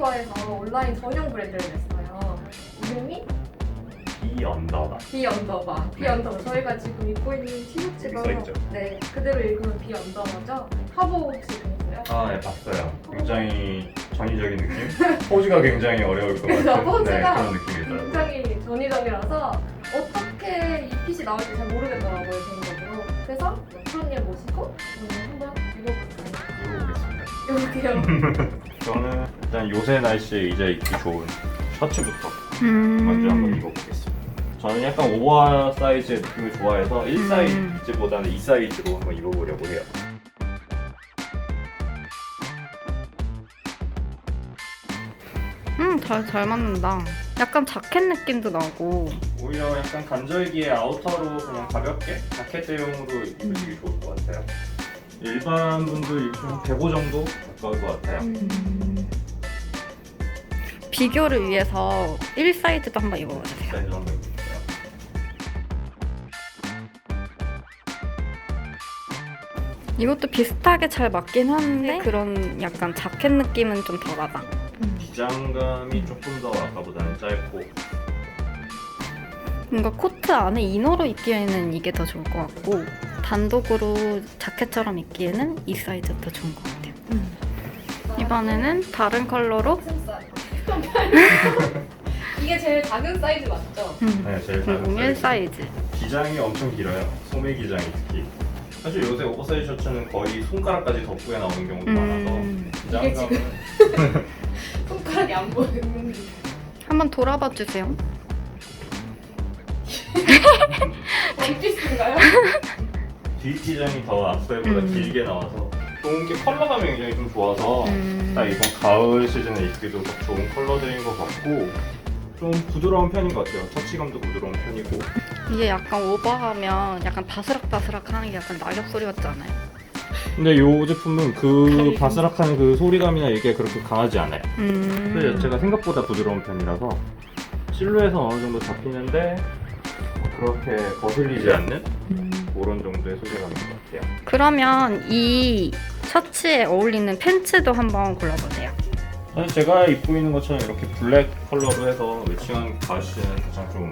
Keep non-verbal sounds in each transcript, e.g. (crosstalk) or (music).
비이커에서 온라인 전용 브랜드를 냈어요. 이름이 이 언더바. 비 언더바. 비 언더바. 저희가 지금 입고 있는 티셔츠가 여기 써있죠? 네 그대로 읽으면 비 언더바죠. 화보 혹시 보셨어요? 아, 네, 봤어요. 굉장히 전위적인 느낌? 포즈가 굉장히 어려울 것 같은 네, 포즈가 그런 느낌이더라고요. 굉장히 전이적이라서 어떻게 이 핏이 나올지 잘 모르겠더라고요 개인적으로. 그래서 프로님 모시고 오늘 한번 입어볼까요? 입어보겠습니다. 이렇게요. 저는 일단 요새 날씨에 이제 입기 좋은 셔츠부터 음. 먼저 한번 입어보겠습니다. 저는 약간 오버 사이즈의 느낌을 좋아해서 1 음. 사이즈보다는 2 사이즈로 한번 입어보려고 해요. 음, 잘, 잘 맞는다. 약간 자켓 느낌도 나고. 오히려 약간 간절기에 아우터로 그냥 가볍게 자켓 대용으로 입으시기 좋을 것 같아요. 일반 분들 입으면 105 정도 가까울 것 같아요. 음. 비교를 위해서 1 사이즈도 한번 입어보세요. 사이즈 한번 입을게요. 이것도 비슷하게 잘 맞긴 하는데 그런 약간 자켓 느낌은 좀 덜하다. 기장감이 조금 더 아까보다는 짧고 뭔가 코트 안에 이너로 입기에는 이게 더 좋을 것 같고 단독으로 자켓처럼 입기에는 이 사이즈가 더 좋은 것 같아요. 이번에는 다른 컬러로 (laughs) 이게 제일 작은 사이즈 맞죠? 음, 네, 제일 작은 001 사이즈. 사이즈. 기장이 엄청 길어요. 소매 기장이 특히. 사실 요새 오버사이즈 셔츠는 거의 손가락까지 덮고에 나오는 경우도 많아서 음, 이게 기장감은 (laughs) 손가락이 안 보이는. 한번 돌아봐 주세요. 원피스인가요? 뒷 기장이 더 앞서보다 음. 길게 나와서 좋은 게 컬러감이 굉장히 좀 좋아서 음, 딱 이번 가을 시즌에 입기도 딱 좋은 컬러들인 것 같고 좀 부드러운 편인 것 같아요. 터치감도 부드러운 편이고 이게 약간 오버하면 약간 바스락바스락 하는 게 약간 낙엽 소리 같지 않아요? 근데 이 제품은 그. 바스락한 그 소리감이나 이게 그렇게 강하지 않아요. 음. 그 자체가 생각보다 부드러운 편이라서 실루엣은 어느 정도 잡히는데 그렇게 거슬리지 않는 음. 그런 정도의 소재감인 것 같아요. 그러면 이 셔츠에 어울리는 팬츠도 한번 골라보세요. 사실 제가 입고 있는 것처럼 이렇게 블랙 컬러로 해서 매칭한 가시는 가장 좀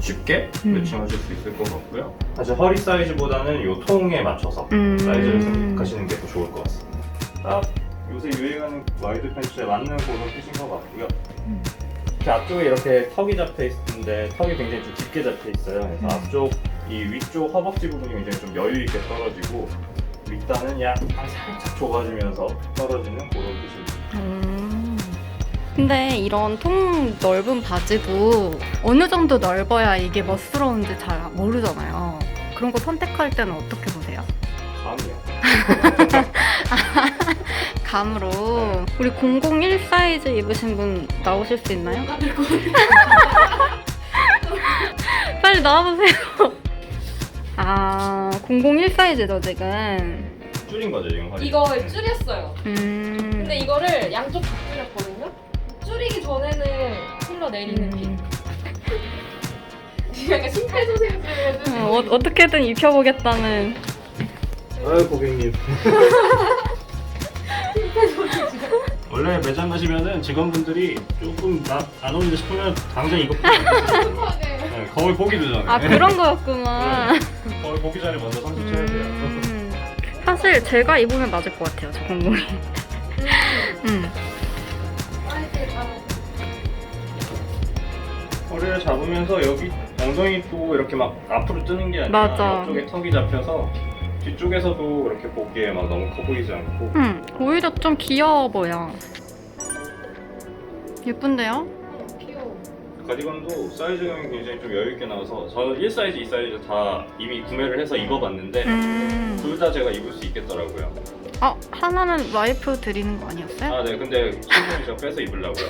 쉽게 음. 매칭하실 수 있을 것 같고요. 사실 허리 사이즈보다는 이 통에 맞춰서 음. 사이즈를 선택하시는 게 더 좋을 것 같습니다. 딱 요새 유행하는 와이드 팬츠에 맞는 그런 핏인 것 같고요. 음. 이렇게 앞쪽에 이렇게 턱이 잡혀 있는데 턱이 굉장히 좀 깊게 잡혀 있어요. 그래서 음. 앞쪽 이 위쪽 허벅지 부분이 굉장히 좀 여유 있게 떨어지고 윗단은 약간 살짝 좁아지면서 떨어지는 그런 핏입니다. 음. 근데 이런 통 넓은 바지도 어느 정도 넓어야 이게 멋스러운지 잘 모르잖아요. 그런 거 선택할 때는 어떻게 보세요? 다음이요. (laughs) 감으로 우리 001 사이즈 입으신 분 나오실 수 있나요? (laughs) 빨리 나와보세요. 아, 001 사이즈죠 지금. 줄인 거죠 지금 허리. 이거 줄였어요. 음. 근데 이거를 양쪽 다 줄였거든요. 줄이기 전에는 힐러 내리는 핏. 음. 약간 심폐소생술을 해주는. 어, 어, 어떻게든 입혀보겠다는. 아유 고객님. (laughs) 원래 매장 가시면은 직원분들이 조금 나, 안 어울린다 싶으면 당장 이거 네, 거울 보기도 전에 아 그런 거였구만. 거울 보기 전에 먼저 선수쳐야 돼요 음. 사실 제가 입으면 맞을 것 같아요, 저 공공이. (laughs) 음. 허리를 잡으면서 여기 엉덩이 또 이렇게 막 앞으로 뜨는 게 아니라 맞아. 옆쪽에 턱이 잡혀서 뒤쪽에서도 이렇게 보기에 막 너무 커 보이지 않고 음, 오히려 좀 귀여워 보여. 예쁜데요? 가디건도 사이즈감이 굉장히 좀 여유 있게 나와서 저1 사이즈, 2 사이즈 다 이미 구매를 해서 입어봤는데 음. 둘 다 제가 입을 수 있겠더라고요. 어, 하나는 와이프 드리는 거 아니었어요? 아, 네. 근데 신분이 제가 빼서 입으려고요.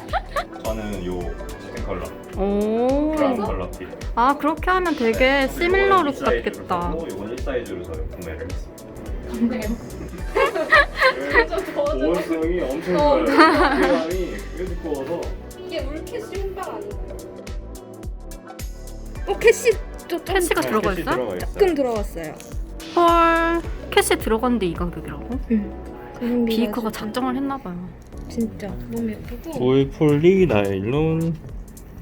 (laughs) 저는 요 스킨 컬러, 오. 브라운 컬러 핏. 아, 그렇게 하면 되게 시밀러 룩 같겠다. 이건 1 사이즈로 저 구매를 했습니다. (laughs) 좀 더워져. 보온성이 엄청 어. 좋아요. 두께감이 꽤 두꺼워서 이게 물캐 신발 아닌가요? 어 캐시 좀 캐시가 들어가 캐시 있어? 들어가 있어요. 조금 들어갔어요. 헐 캐시 들어갔는데 이 가격이라고? 응. 비이커가 작정을 했나봐요. 진짜 너무 예쁘고. 보이폴리, 나일론,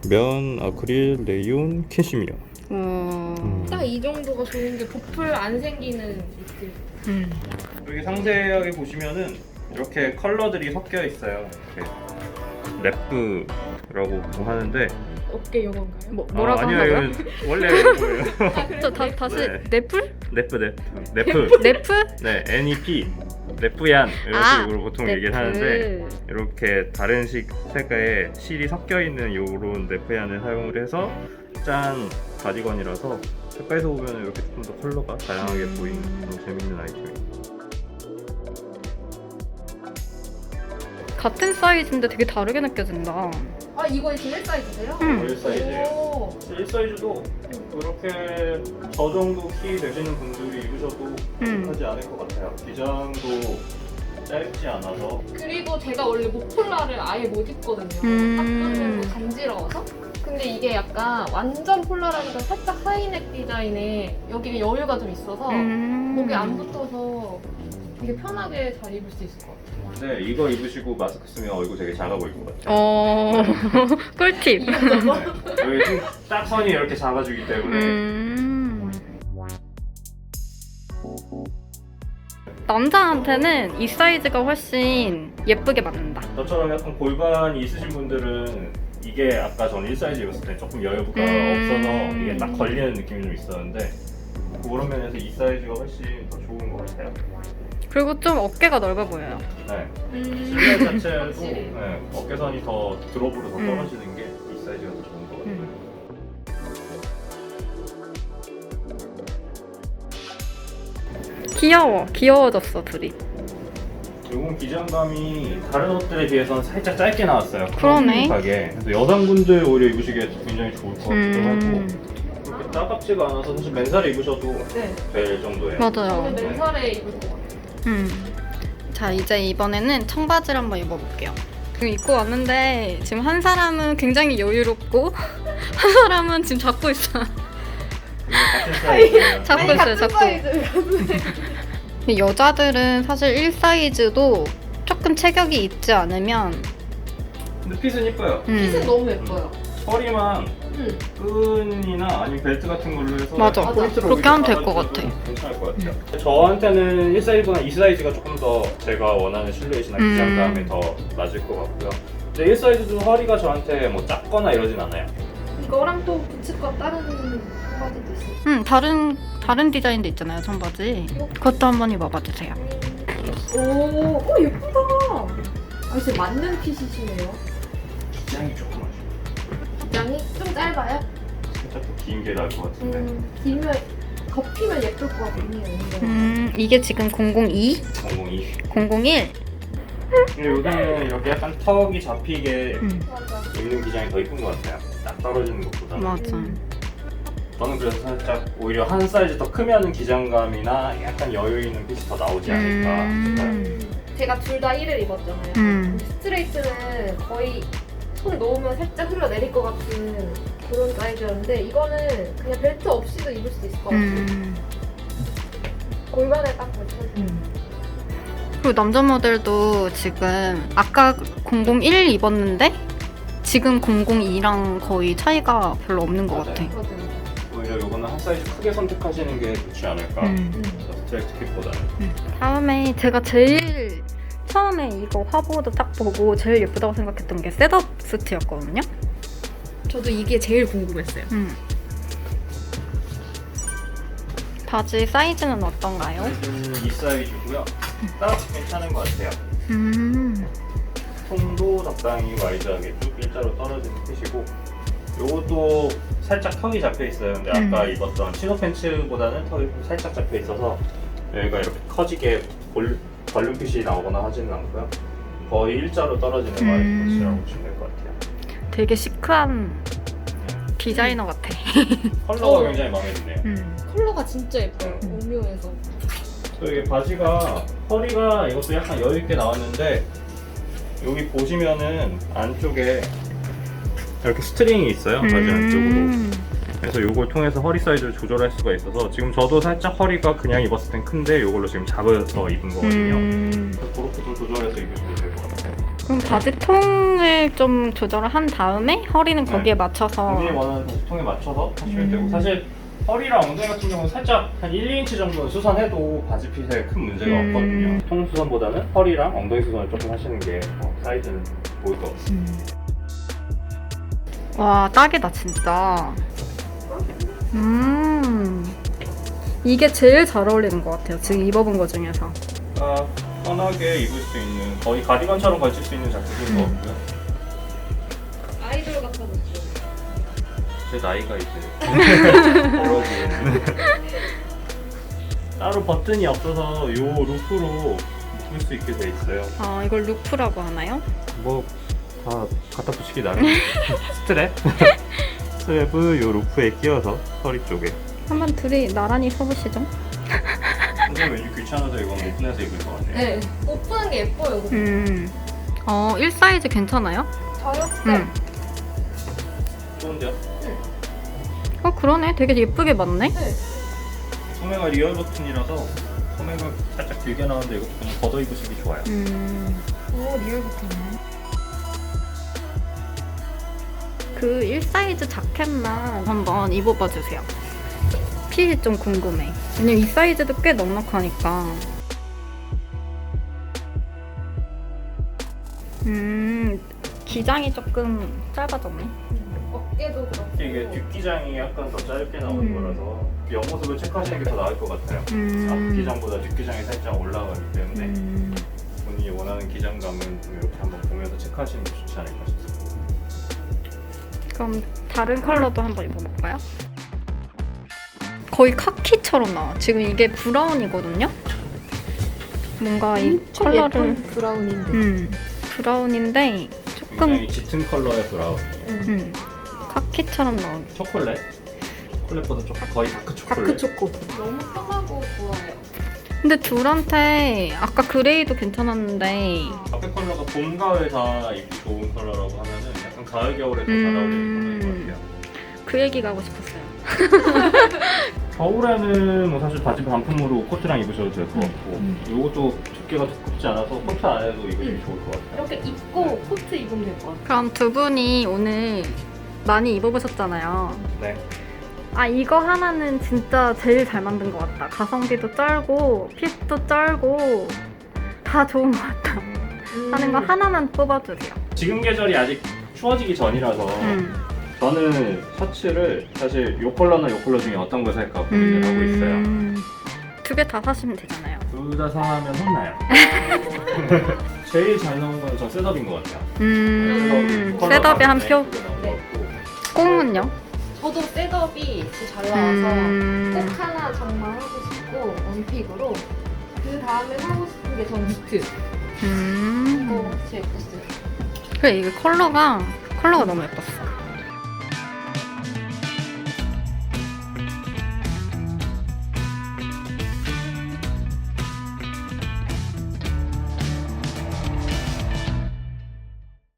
면, 아크릴, 레이온, 캐시미어. 음. 딱 이 정도가 좋은 게 보풀 안 생기는 니트. 음. 여기 상세하게 보시면은 이렇게 컬러들이 섞여 있어요. 이렇게 랩프라고 하는데 어깨 요건가요? 뭐 뭐라고 아, 아니요, 한다고요? 이거 원래 이거예요. 저 다, 다시 네. 넷플? 랩프, 랩프, 랩프. 네, NEP, 랩프얀 이런 아, 식으로 보통 넷플. 얘기를 하는데 이렇게 다른 식 색깔의 실이 섞여 있는 요런 랩프얀을 사용을 해서 짠 가디건이라서 색깔에서 보면 이렇게 조금 더 컬러가 다양하게 음. 보이는 그런 재밌는 아이템이에요. 같은 사이즈인데 되게 다르게 느껴진다. 아 이거 지금 1 사이즈세요? 음. 1 사이즈예요. 오. 1 사이즈도 이렇게 저 정도 키 되시는 분들이 입으셔도 음. 하지 않을 것 같아요. 기장도 짧지 않아서 그리고 제가 원래 목폴라를 아예 못 입거든요. 음. 딱 간지러워서. 근데 이게 약간 완전 폴라라기보다 살짝 하이넥 디자인에 여기 여유가 좀 있어서 음. 목에 안 붙어서 되게 편하게 잘 입을 수 있을 것 같아요. 네, 이거 입으시고 마스크 쓰면 얼굴 되게 작아 보일 것 같아요. 어 (laughs) 꿀팁. 네, 여기 좀 짝선이 이렇게 잡아주기 때문에 음. 남자한테는 이 사이즈가 훨씬 예쁘게 맞는다. 저처럼 약간 골반이 있으신 분들은 이게 아까 전 1사이즈 입었을 때 조금 여유가 음. 없어서 이게 딱 걸리는 느낌이 좀 있었는데 그런 면에서 이 사이즈가 훨씬 더 좋은 것 같아요. 그리고 좀 어깨가 넓어 보여요. 네. 음. 실내 자체도 확실히. 네, 어깨선이 더 드롭으로 더 음. 떨어지는 게 이 사이즈가 더 좋은 것 같아요. 음. 귀여워. 귀여워졌어 둘이. 요건 기장감이 다른 옷들에 비해서는 살짝 짧게 나왔어요. 그러네. 하게 그래서 여성분들 오히려 입으시기에 굉장히 좋을 것 같기도 음. 하고 그렇게 따갑지가 않아서 사실 맨살에 입으셔도 네. 될 정도예요. 맞아요. 저는 맨살에 입을 것 같아요. 음. 자 이제 이번에는 청바지를 한번 입어볼게요. 지금 입고 왔는데 지금 한 사람은 굉장히 여유롭고 (laughs) 한 사람은 지금 잡고 있어. 잡고 있어요. 잡고. 여자들은 사실 1 사이즈도 조금 체격이 있지 않으면 근데 핏은 이뻐요. 음. 핏은 너무 예뻐요. 허리만 음. 끈이나 아니면 벨트 같은 걸로 해서 맞아. 포인트로 그렇게 하면 될것 같아. 음. 괜찮을 것 같아요. 저한테는 1 사이즈보다 2 사이즈가 조금 더 제가 원하는 실루엣이나 음. 기장감이 더 맞을 것 같고요. 근데 1 사이즈도 허리가 저한테 뭐 작거나 이러진 않아요. 이거랑 또 부츠컷 다른 청바지도 있어요. 음 다른 다른 디자인도 있잖아요 청바지. 그것도 한번 입어봐 주세요. 오, 오 예쁘다. 아, 진짜 맞는 핏이시네요. 기장이 조금 아쉬워요. 기장이 좀 짧아요? 살짝 더 긴 게 나을 것 같은데. 음, 길면 덮이면 예쁠 것 같긴 해요. 음 이게 지금 002, 002. 001. 근데 요새는 이렇게 약간 턱이 잡히게 음 맞아. 입는 기장이 더 이쁜 것 같아요. 딱 떨어지는 것보다. 맞아. 저는 그래서 살짝 오히려 한 사이즈 더 크면 기장감이나 약간 여유 있는 핏이 더 나오지 않을까. 음. 제가 둘 다 1을 입었잖아요. 음. 스트레이트는 거의 손 놓으면 살짝 흘러내릴 것 같은 그런 사이즈였는데 이거는 그냥 벨트 없이도 입을 수 있을 것 같아요. 음. 골반에 딱 걸쳐서. 그리고 남자 모델도 지금 아까 001 입었는데 지금 002랑 거의 차이가 별로 없는 것 맞아요. 같아. 맞아요. 오히려 요거는 한 사이즈 크게 선택하시는 게 좋지 않을까 음. 음. 스트레이트 핏보다는 다음에 제가 제일 처음에 이거 화보도 딱 보고 제일 예쁘다고 생각했던 게 셋업 스트였거든요. 저도 이게 제일 궁금했어요. 음. 바지 사이즈는 어떤가요? 사이즈는 이 사이즈고요 딱 괜찮은 것 같아요 음. 통도 적당히 와이드하게 쭉 일자로 떨어지는 핏이고 요것도 살짝 턱이 잡혀 있어요 근데 아까 음. 입었던 치노 팬츠보다는 턱이 좀 살짝 잡혀 있어서 여기가 이렇게 커지게 볼, 벌룬 핏이 나오거나 하지는 않고요 거의 일자로 떨어지는 음. 와이드 핏이라고 보시면 같아요 되게 시크한 디자이너 같아. (laughs) 컬러가 어. 굉장히 마음에 드네요 음. 컬러가 진짜 예뻐요. 음. 오묘해서. 또 이게 바지가 허리가 이것도 약간 여유 있게 나왔는데 여기 보시면은 안쪽에 이렇게 스트링이 있어요 바지 안쪽으로 음. 그래서 이걸 통해서 허리 사이즈를 조절할 수가 있어서 지금 저도 살짝 허리가 그냥 입었을 땐 큰데 이걸로 지금 잡아서 입은 거거든요. 음, 그래서 그렇게 좀 조절해서 입으시면. 그럼 바지 통을 좀 조절을 한 다음에 허리는 네. 거기에 맞춰서 본인이 원하는 통에 맞춰서 하시면 음. 되고 사실 허리랑 엉덩이 같은 경우는 살짝 한 1, 2인치 정도는 수선해도 바지 핏에 큰 문제가 음. 없거든요. 통 수선보다는 허리랑 엉덩이 수선을 조금 하시는 게 어, 사이즈는 보일 것 같아요. 음. 와 딱이다 진짜 음 이게 제일 잘 어울리는 것 같아요 지금 입어본 것 중에서 아, 편하게 입을 수 있는 거의 가디건처럼 걸칠 수 있는 자켓인 것 같고요. 아이돌 같아졌죠. 제 나이가 이제 (laughs) 여러분 따로 버튼이 없어서 요 루프로 묶을 수 있게 돼 있어요. 아 이걸 루프라고 하나요? 뭐 다 갖다 붙이기 나름 (laughs) 스트랩 (laughs) 스트랩을 요 루프에 끼워서 허리 쪽에 한번 둘이 나란히 서보시죠 근데 왠지 귀찮아서 이건 오픈해서 입을 것 같아요 네. 오픈한 게 예뻐요. 음. 어, 1 사이즈 괜찮아요? 저요? 네. 음. 좋은데요? 어, 그러네. 되게 예쁘게 맞네. 네. 소매가 리얼 버튼이라서 소매가 살짝 길게 나오는데 이것도 그냥 걷어 입으시기 좋아요 음. 오 리얼 같네. 그1 사이즈 자켓만 한번 입어봐 주세요. 핏이 좀 궁금해. 왜냐면 이 사이즈도 꽤 넉넉하니까. 음, 기장이 조금 짧아졌네. 어깨도 그렇고. 이게 뒷기장이 약간 더 짧게 나오는 음. 거라서 옆모습을 체크하시는 게 더 나을 것 같아요 음. 앞기장보다 뒷기장이 살짝 올라가기 때문에 음. 본인이 원하는 기장감은 좀 이렇게 한번 보면서 체크하시는 게 좋지 않을까 싶습니다 그럼 다른 컬러도 한번 입어볼까요? 거의 카키처럼 나와. 지금 이게 브라운이거든요. 뭔가 이 컬러를 예쁜 브라운인데. 음 브라운인데 조금 굉장히 짙은 컬러의 브라운 음 카키처럼 나와. 초콜릿? 초콜릿보다 조금 거의 다크 초콜릿 다크 초코. 너무 편하고 좋아요. 근데 둘한테 아까 그레이도 괜찮았는데 앞에 컬러가 봄, 가을 다 입기 좋은 컬러라고 하면은 약간 가을, 겨울에 더 잘 어울리는 컬러인 것 같아요 그 얘기가 하고 싶었어요. (laughs) 겨울에는 뭐 사실 바지 반품으로 코트랑 입으셔도 될 것 같고 음. 이것도 두께가 두껍지 않아서 코트 안에도 입으시기 음. 좋을 것 같아요 이렇게 입고 코트 입으면 될 것 같아요. 그럼 두 분이 오늘 많이 입어보셨잖아요. 네. 아 이거 하나는 진짜 제일 잘 만든 것 같다. 가성비도 쩔고 핏도 쩔고 다 좋은 것 같다. 하는 거 하나만 뽑아주세요. 지금 계절이 아직 추워지기 전이라서 음. 저는 셔츠를 사실 요 컬러나 요 컬러 중에 어떤 걸 살까 고민을 하고 있어요 음. 두개 다 사시면 되잖아요. 둘 다 사면 혼나요 (laughs) 제일 잘 나온 건전 셋업인 것 같아요 음. 컬러 셋업에 한 표. 같고. 꽁은요? 저도 셋업이 진짜 잘 나와서 음. 꼭 하나 장만하고 싶고 원픽으로 그 다음에 사고 싶은 게 전 니트. 이거 음. 진짜 예뻤어요. 그래 이게 컬러가 컬러가 너무 예뻤어.